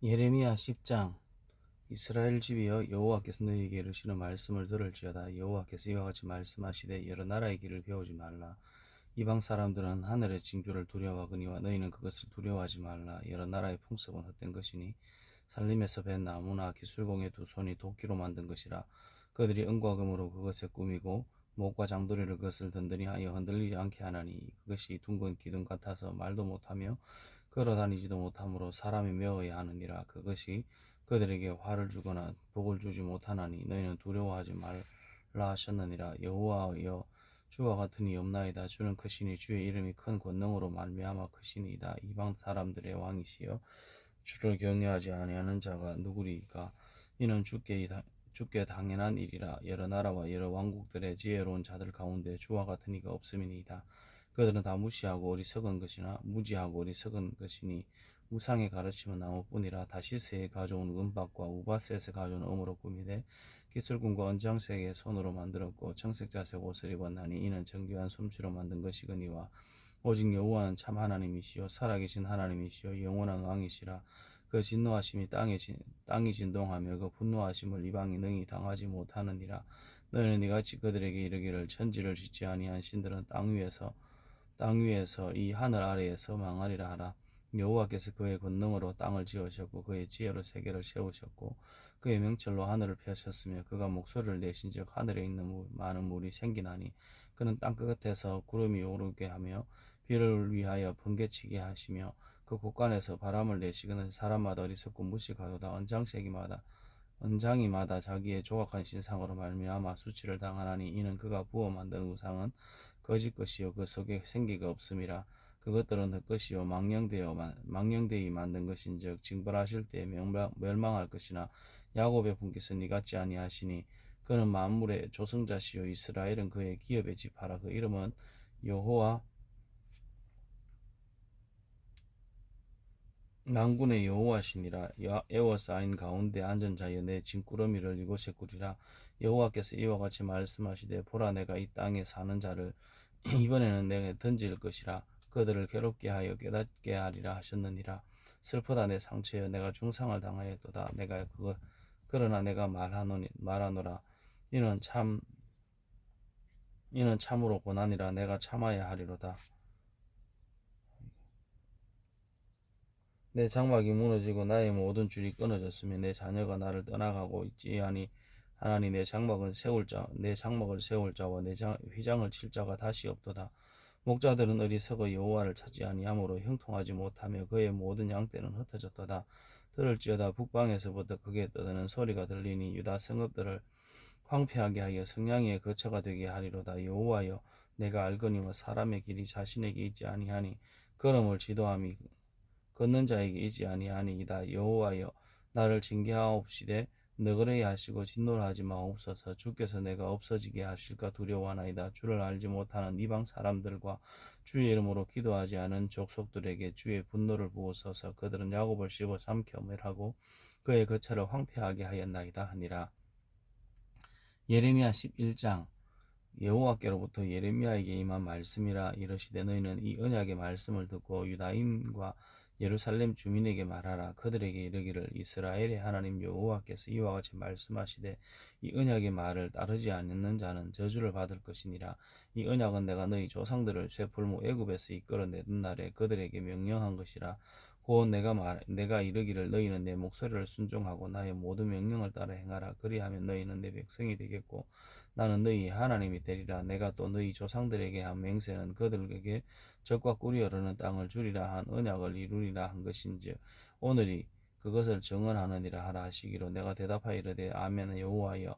예레미야 10장 이스라엘 집이여 여호와께서 너희에게 이르시는 말씀을 들을지어다. 여호와께서 이와 같이 말씀하시되 여러 나라의 길을 배우지 말라. 이방 사람들은 하늘의 징조를 두려워하거니와 너희는 그것을 두려워하지 말라. 여러 나라의 풍습은 헛된 것이니 살림에서 벤 나무나 기술공의 두 손이 도끼로 만든 것이라. 그들이 은과 금으로 그것에 꾸미고 목과 장도리를 그것을 든든히 하여 흔들리지 않게 하나니 그것이 둥근 기둥 같아서 말도 못하며 걸어 다니지도 못하므로 사람이 메어야 하느니라. 그것이 그들에게 화를 주거나 복을 주지 못하나니 너희는 두려워하지 말라 하셨느니라. 여호와여 주와 이 없나이다. 주는 크시니 주의 이름이 큰 권능으로 말미암아 크시니이다. 이방 사람들의 왕이시여 주를 경외하지 아니하는 자가 누구리이까? 이는 주께 주께 당연한 일이라. 여러 나라와 여러 왕국들의 지혜로운 자들 가운데 주와 같은 이가 없음이니이다 그들은 다 무시하고 어리석은 것이나 무지하고 어리석은 것이니 우상의 가르침은 나무뿐이라 다시스에 가져온 은박과 우바스에서 가져온 음으로 꾸미되 기술군과 언장색의 손으로 만들었고 청색자색 옷을 입었나니 이는 정교한 솜씨로 만든 것이거니와 오직 여호와는 참 하나님이시요 살아계신 하나님이시요 영원한 왕이시라. 그 진노하심이 땅에 진, 땅이 진동하며 그 분노하심을 이방이 능히 당하지 못하느니라. 너희는 이같이 그들에게 이르기를 천지를 짓지 아니한 신들은 땅 위에서 땅 위에서 이 하늘 아래에서 망하리라 하라. 여호와께서 그의 권능으로 땅을 지으셨고 그의 지혜로 세계를 세우셨고 그의 명철로 하늘을 펴셨으며 그가 목소리를 내신즉 하늘에 있는 물, 많은 물이 생기나니 그는 땅 끝에서 구름이 오르게 하며 비를 위하여 번개치게 하시며 그 곳간에서 바람을 내시거는 사람마다 어리석고 무식하도다. 언장새기마다 언장이마다 자기의 조각한 신상으로 말미암아 수치를 당하나니 이는 그가 부어 만든 우상은 거짓 것이요 그 속에 생기가 없음이라 그것들은 헛것이요 망령되어 망령되이 만든 것인즉 징벌하실 때에 멸망, 멸망할 것이나 야곱의 분께서 니같지 아니하시니 그는 만물의 조성자시요 이스라엘은 그의 기업의 지파라. 그 이름은 여호와 망군의 여호와시니라. 에워싸인 가운데 앉은 자여 내 짐꾸러미를 이곳에 꾸리라. 여호와께서 이와 같이 말씀하시되 보라 내가 이 땅에 사는 자를 이번에는 내가 던질 것이라 그들을 괴롭게 하여 깨닫게 하리라 하셨느니라. 슬프다 내 상처여 내가 중상을 당하였도다. 내가 그거 그러나 내가 말하노니 말하노라. 이는 참 이는 참으로 고난이라 내가 참아야 하리로다. 내 장막이 무너지고 나의 모든 줄이 끊어졌으며 내 자녀가 나를 떠나가고 있지 아니 하나님 내 장막은 세울 자, 내 장막을 세울 자와 내 장, 휘장을 칠 자가 다시 없도다. 목자들은 어리석어 여호와를 찾지 아니하므로 형통하지 못하며 그의 모든 양떼는 흩어졌도다. 들을지어다 북방에서부터 크게 떠드는 소리가 들리니 유다 성읍들을 황폐하게 하여 성량의 거처가 되게 하리로다. 여호와여 내가 알거니와 사람의 길이 자신에게 있지 아니하니 걸음을 지도함이 걷는 자에게 있지 아니하니이다. 여호와여 나를 징계하옵시되 너그레이 하시고 진노를 하지 마옵소서 주께서 내가 없어지게 하실까 두려워하나이다. 주를 알지 못하는 이방 사람들과 주의 이름으로 기도하지 않은 족속들에게 주의 분노를 부으소서 그들은 야곱을 씹어 삼켜 멸하고 그의 거처를 황폐하게 하였나이다 하니라. 예레미야 11장. 여호와께로부터 예레미야에게 임한 말씀이라 이르시되 너희는 이 언약의 말씀을 듣고 유다인과 예루살렘 주민에게 말하라. 그들에게 이르기를 이스라엘의 하나님 여호와께서 이와 같이 말씀하시되 이 언약의 말을 따르지 않는 자는 저주를 받을 것이니라. 이 언약은 내가 너희 조상들을 쇠풀무 애굽에서 이끌어 내던 날에 그들에게 명령한 것이라. 곧 내가 말 내가 이르기를 너희는 내 목소리를 순종하고 나의 모든 명령을 따라 행하라. 그리하면 너희는 내 백성이 되겠고 나는 너희 하나님이 되리라. 내가 또 너희 조상들에게 한 맹세는 그들에게 적과 꿀이 흐르는 땅을 주리라 한 언약을 이루리라 한 것인지 오늘이 그것을 정언하느니라 하라 하시기로 내가 대답하여 이르되 아멘 여호와여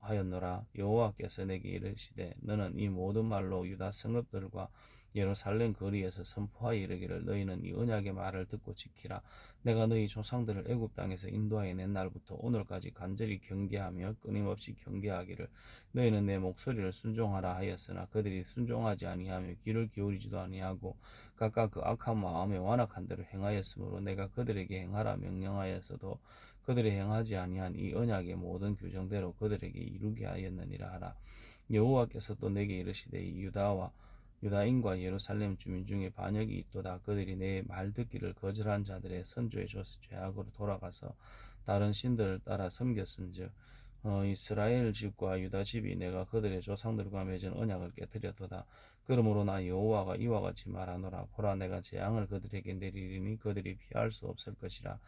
하였노라. 여호와께서 내게 이르시되 너는 이 모든 말로 유다 성읍들과 예루살렘 거리에서 선포하여 이르기를 너희는 이 언약의 말을 듣고 지키라. 내가 너희 조상들을 애굽 땅에서 인도하여 낸 날부터 오늘까지 간절히 경계하며 끊임없이 경계하기를 너희는 내 목소리를 순종하라 하였으나 그들이 순종하지 아니하며 귀를 기울이지도 아니하고 각각 그 악한 마음에 완악한 대로 행하였으므로 내가 그들에게 행하라 명령하였어도 그들이 행하지 아니한 이 언약의 모든 규정대로 그들에게 이루게 하였느니라 하라 여호와께서 또 내게 이르시되 유다와 유다인과 예루살렘 주민 중에 반역이 있도다. 그들이 내 말 듣기를 거절한 자들의 선조의 죄악으로 돌아가서 다른 신들을 따라 섬겼은즉 어, 이스라엘 집과 유다 집이 내가 그들의 조상들과 맺은 언약을 깨뜨렸도다. 그러므로 나 여호와가 이와 같이 말하노라. 보라 내가 재앙을 그들에게 내리리니 그들이 피할 수 없을 것이라.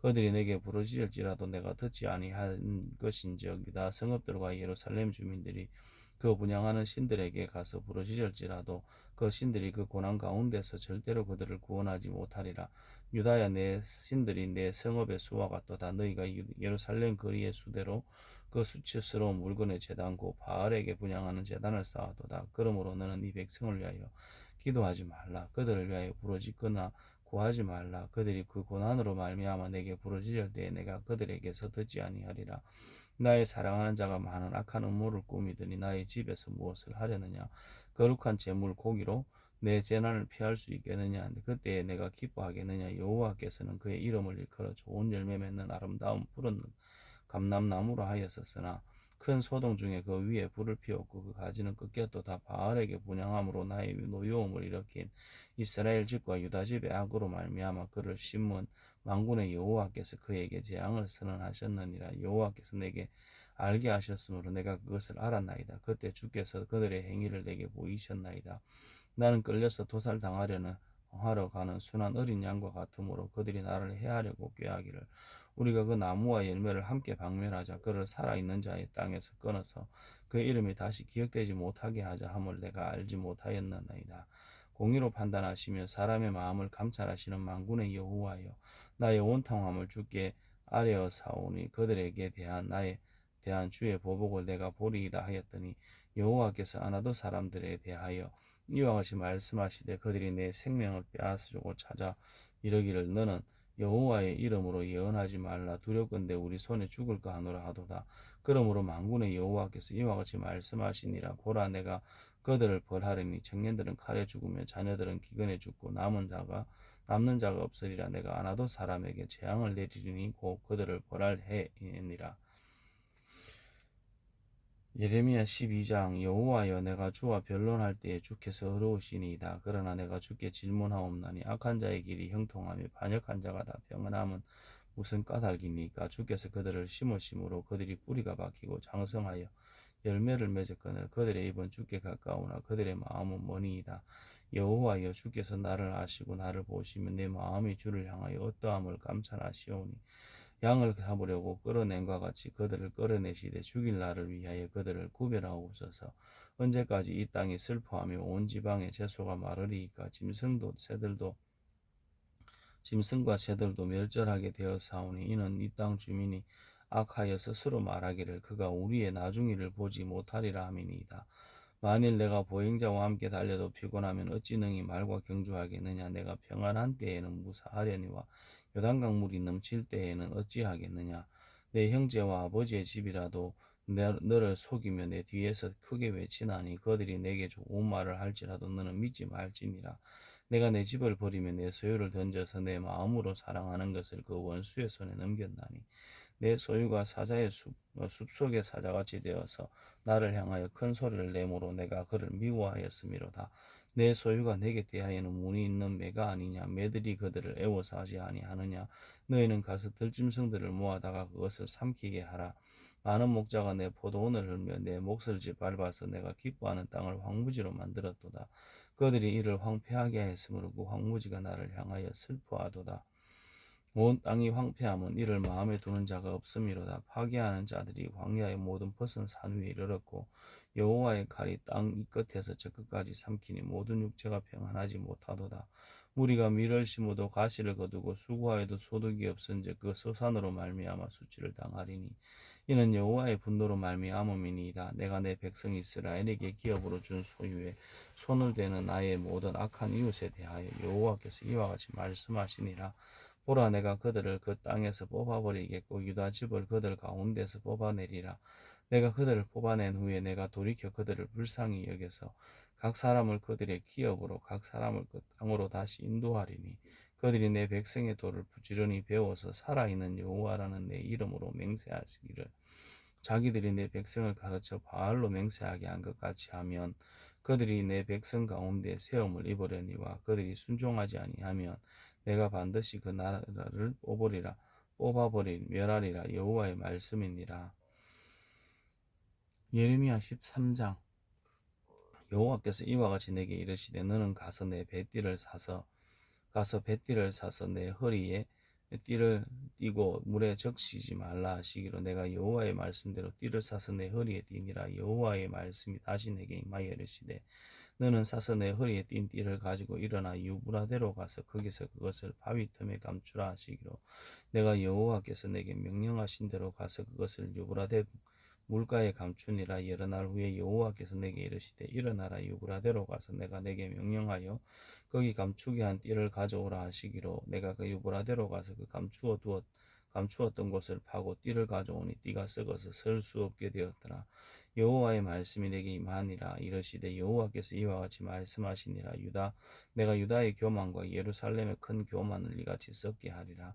그들이 내게 부르짖을지라도 내가 듣지 아니한 것인즉 유다 성읍들과 예루살렘 주민들이 그 분양하는 신들에게 가서 부르짖을지라도 그 신들이 그 고난 가운데서 절대로 그들을 구원하지 못하리라. 유다야 내 신들이 내 성읍의 수와 같도다. 너희가 예루살렘 거리의 수대로 그 수치스러운 물건의 재단 고 바알에게 분양하는 재단을 쌓아도다. 그러므로 너는 이 백성을 위하여 기도하지 말라. 그들을 위하여 부르짖거나 구하지 말라. 그들이 그 고난으로 말미암아 내게 부르짖을 때에 내가 그들에게서 듣지 아니하리라. 나의 사랑하는 자가 많은 악한 음모를 꾸미더니 나의 집에서 무엇을 하려느냐? 거룩한 재물 고기로 내 재난을 피할 수 있겠느냐? 그때에 내가 기뻐하겠느냐? 여호와께서는 그의 이름을 일컬어 좋은 열매 맺는 아름다운 푸른 감람나무로 하였었으나 큰 소동 중에 그 위에 불을 피웠고 그 가지는 꺾였도다 바알에게 분양함으로 나의 노여움을 일으킨 이스라엘 집과 유다 집의 악으로 말미암아 그를 심문 망군의 여호와께서 그에게 재앙을 선언하셨느니라. 여호와께서 내게 알게 하셨으므로 내가 그것을 알았나이다. 그때 주께서 그들의 행위를 내게 보이셨나이다. 나는 끌려서 도살 당하려는 하러 가는 순한 어린 양과 같으므로 그들이 나를 해하려고 꾀하기를 우리가 그 나무와 열매를 함께 박멸하자 그를 살아있는 자의 땅에서 끊어서 그 이름이 다시 기억되지 못하게 하자 함을 내가 알지 못하였나이다. 공의로 판단하시며 사람의 마음을 감찰하시는 만군의 여호와여 나의 온탕함을 주께 아뢰어 사오니 그들에게 대한 나의 대한 주의 보복을 내가 보리이다 하였더니 여호와께서 아나도 사람들에 대하여 이와 같이 말씀하시되 그들이 내 생명을 빼앗으려고 찾아 이르기를 너는 여호와의 이름으로 예언하지 말라 두렵건대 우리 손에 죽을까 하노라 하도다. 그러므로 만군의 여호와께서 이와 같이 말씀하시니라 보라 내가 그들을 벌하리니 청년들은 칼에 죽으며 자녀들은 기근에 죽고 남은 자가 남는 자가 없으리라 내가 아나도 사람에게 재앙을 내리리니 곧 그들을 벌할 해이니라. 예레미야 12장 여호와여 내가 주와 변론할 때에 주께서 어려우시니이다. 그러나 내가 주께 질문하옵나니 악한 자의 길이 형통하며 반역한 자가 다 평안함은 무슨 까닭입니까? 주께서 그들을 심으심으로 그들이 뿌리가 박히고 장성하여 열매를 맺었거늘 그들의 입은 주께 가까우나 그들의 마음은 머니이다. 여호와여 주께서 나를 아시고 나를 보시며 내 마음이 주를 향하여 어떠함을 감찰하시오니 양을 잡으려고 끌어낸과 같이 그들을 끌어내시되 죽일 날을 위하여 그들을 구별하옵소서. 언제까지 이 땅이 슬퍼하며 온 지방의 채소가 마르리이까 짐승도 새들도 짐승과 새들도 멸절하게 되어 사오니 이는 이 땅 주민이 악하여 스스로 말하기를 그가 우리의 나중일을 보지 못하리라 함이니이다. 만일 내가 보행자와 함께 달려도 피곤하면 어찌 능히 말과 경주하겠느냐 내가 평안한 때에는 무사하려니와 요단 강 물이 넘칠 때에는 어찌하겠느냐. 내 형제와 아버지의 집이라도 내, 너를 속이며 내 뒤에서 크게 외치나니 그들이 내게 좋은 말을 할지라도 너는 믿지 말지니라. 내가 내 집을 버리며 내 소유를 던져서 내 마음으로 사랑하는 것을 그 원수의 손에 넘겼나니. 내 소유가 사자의 숲, 어, 숲속의 사자같이 되어서 나를 향하여 큰 소리를 내므로 내가 그를 미워하였음이로다. 내 소유가 내게 대하여는 문이 있는 매가 아니냐? 매들이 그들을 애워서 하지 아니하느냐? 너희는 가서 들짐승들을 모아다가 그것을 삼키게 하라. 많은 목자가 내 포도원을 흘며 내 몫을 짓밟아서 내가 기뻐하는 땅을 황무지로 만들었도다. 그들이 이를 황폐하게 했으므로 그 황무지가 나를 향하여 슬퍼하도다. 온 땅이 황폐함은 이를 마음에 두는 자가 없음이로다. 파괴하는 자들이 광야의 모든 벗은 산 위에 이르렀고 여호와의 칼이 땅 끝에서 저 끝까지 삼키니 모든 육체가 평안하지 못하도다. 우리가 밀을 심어도 가시를 거두고 수고하여도 소득이 없은즉 그 소산으로 말미암아 수치를 당하리니 이는 여호와의 분노로 말미암음이니이다. 내가 내 백성 이스라엘에게 기업으로 준 소유에 손을 대는 나의 모든 악한 이웃에 대하여 여호와께서 이와 같이 말씀하시니라. 보라 내가 그들을 그 땅에서 뽑아버리겠고 유다 집을 그들 가운데서 뽑아내리라. 내가 그들을 뽑아낸 후에 내가 돌이켜 그들을 불쌍히 여겨서 각 사람을 그들의 기업으로 각 사람을 그 땅으로 다시 인도하리니 그들이 내 백성의 도를 부지런히 배워서 살아있는 여호와라는 내 이름으로 맹세하시기를 자기들이 내 백성을 가르쳐 바알로 맹세하게 한 것 같이 하면 그들이 내 백성 가운데 세움을 입으려니와 그들이 순종하지 아니하면 내가 반드시 그 나라를 뽑으리라 뽑아버릴 멸하리라 여호와의 말씀이니라. 예레미야 13장. 여호와께서 이와 같이 내게 이르시되 너는 가서 내 배띠를 사서 가서 배띠를 사서 내 허리에 띠를 띠고 물에 적시지 말라 하시기로 내가 여호와의 말씀대로 띠를 사서 내 허리에 띠니라. 여호와의 말씀이 다시 내게 임하여 이르시되 너는 사서 내 허리에 띈 띠를 가지고 일어나 유브라데로 가서 거기서 그것을 바위 틈에 감추라 하시기로 내가 여호와께서 내게 명령하신 대로 가서 그것을 유브라데 물가에 감추니라 여러 날 후에 여호와께서 내게 이르시되 일어나라 유브라데로 가서 내가 내게 명령하여 거기 감추게 한 띠를 가져오라 하시기로 내가 그 유브라데로 가서 그 감추어 두었 감추었던 곳을 파고 띠를 가져오니 띠가 썩어서 설 수 없게 되었더라. 여호와의 말씀이 내게 임하니라 이르시되 여호와께서 이와 같이 말씀하시니라. 유다 내가 유다의 교만과 예루살렘의 큰 교만을 이같이 썩게 하리라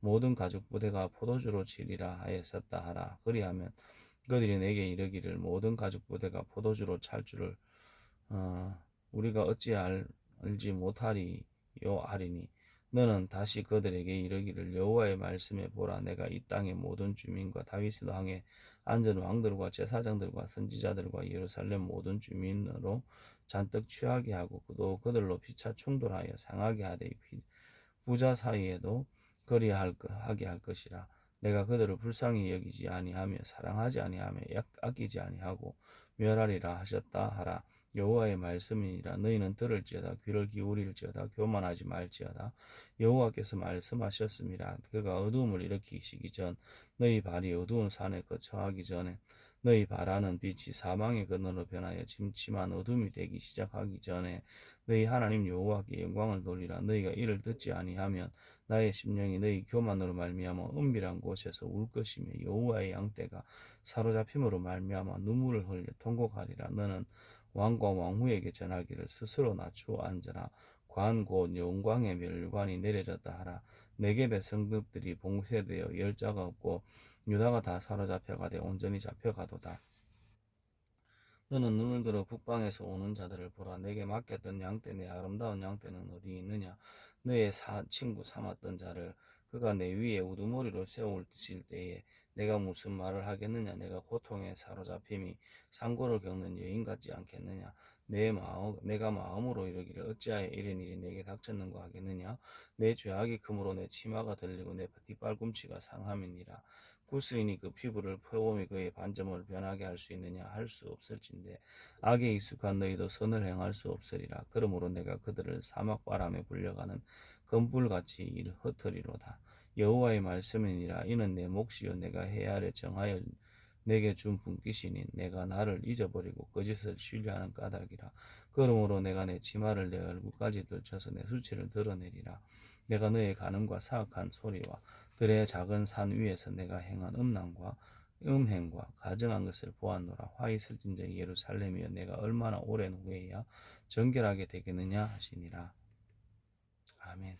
모든 가죽 부대가 포도주로 치리라 하였었다 하라. 그리하면 그들이 내게 이르기를 모든 가죽 부대가 포도주로 찰 줄을 어, 우리가 어찌 알, 알지 못하리요 하리니? 너는 다시 그들에게 이르기를 여호와의 말씀에 보라. 내가 이 땅의 모든 주민과 다윗의 왕에 앉은 왕들과 제사장들과 선지자들과 예루살렘 모든 주민으로 잔뜩 취하게 하고 또 그들로 피차 충돌하여 상하게 하되 부자 사이에도 거리할 하게 할 것이라 내가 그들을 불쌍히 여기지 아니하며 사랑하지 아니하며 아끼지 아니하고 멸하리라 하셨다 하라. 여호와의 말씀이니라. 너희는 들을지어다. 귀를 기울일지어다. 교만하지 말지어다. 여호와께서 말씀하셨습니다. 그가 어두움을 일으키시기 전 너희 발이 어두운 산에 거처하기 전에 너희 바라는 빛이 사망의 근원으로 변하여 침침한 어둠이 되기 시작하기 전에 너희 하나님 여호와께 영광을 돌리라. 너희가 이를 듣지 아니하면 나의 심령이 너희 교만으로 말미암아 은밀한 곳에서 울 것이며 여호와의 양떼가 사로잡힘으로 말미암아 눈물을 흘려 통곡하리라. 너는 왕과 왕후에게 전하기를 스스로 낮추어 앉으라. 관 곧 영광의 멸관이 내려졌다 하라. 내게의 성읍들이 봉쇄되어 열자가 없고 유다가 다 사로잡혀가되 온전히 잡혀가도다. 너는 눈을 들어 북방에서 오는 자들을 보라. 내게 맡겼던 양떼 내 아름다운 양떼는 어디 있느냐 너의 사, 친구 삼았던 자를 그가 내 위에 우두머리로 세우실 때에 내가 무슨 말을 하겠느냐? 내가 고통에 사로잡힘이 상고를 겪는 여인 같지 않겠느냐? 내 마음 내가 마음으로 이르기를 어찌하여 이런 일이 내게 닥쳤는가 하겠느냐? 내 죄악이 금으로 내 치마가 들리고 내 뒷발꿈치가 상함이니라 구스인이 그 피부를 퍼오미 그의 반점을 변하게 할 수 있느냐 할 수 없을진데 악에 익숙한 너희도 선을 행할 수 없으리라. 그러므로 내가 그들을 사막 바람에 불려가는 검불같이 흩으리로다. 여호와의 말씀이니라. 이는 내 몫이요. 내가 하려 정하여 내게 준 분깃이니 내가 나를 잊어버리고 거짓을 신뢰하는 까닭이라. 그러므로 내가 내 치마를 내 얼굴까지 들쳐서 내 수치를 드러내리라. 내가 너의 가늠과 사악한 소리와 들의 작은 산 위에서 내가 행한 음란과 음행과 가정한 것을 보았노라. 화 있을 진정 예루살렘이여 내가 얼마나 오랜 후에야 정결하게 되겠느냐 하시니라. 아멘